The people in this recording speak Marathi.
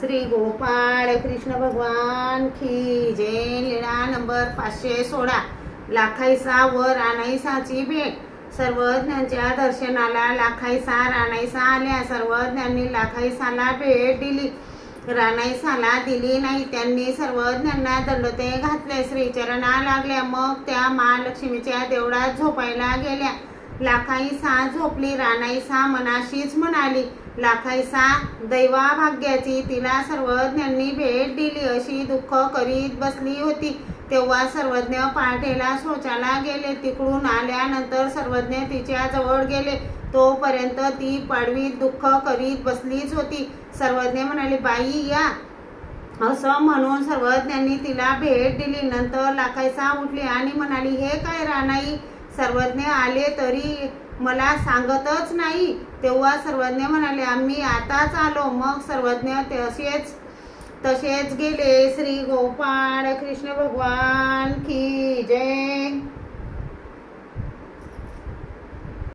श्री गोपाळ कृष्ण भगवान की जय. लीळा नंबर पाचशे सोळा. लाखाईसा व राणाईसाची भेट. सर्वज्ञांच्या दर्शनाला लाखाईसा राणाईसा आल्या. सर्वज्ञांनी लाखाईसाला भेट दिली. राणाईसाला दिली नाही. त्यांनी सर्वज्ञांना दंडते घातले. श्रीचरणा लागल्या. मग त्या महालक्ष्मीच्या देवळात झोपायला गेल्या. लाखाईसा झोपली. राणाईसा मनाशीच म्हणाली लाखायसा दैवा भाग्याची तिला सर्वज्ञांनी भेट दिली. अशी दुःख करीत बसली होती. तेव्हा सर्वज्ञ पहाटेला शौचाला गेले. तिकडून आल्यानंतर सर्वज्ञ तिच्या जवळ गेले. तोपर्यंत ती पाडवीत दुःख करीत बसलीच होती. सर्वज्ञ म्हणाले बाई या. असं म्हणून सर्वज्ञांनी तिला भेट दिली. नंतर लाखायसा उठली आणि म्हणाली हे काय राणाई सर्वज्ञ आले तरी मला सांगतच नाही. तेव्हा सर्वज्ञ म्हणाले आम्ही आताच आलो. मग सर्वज्ञ तसेच तसेच गेले. श्री गोपाळ कृष्ण भगवान की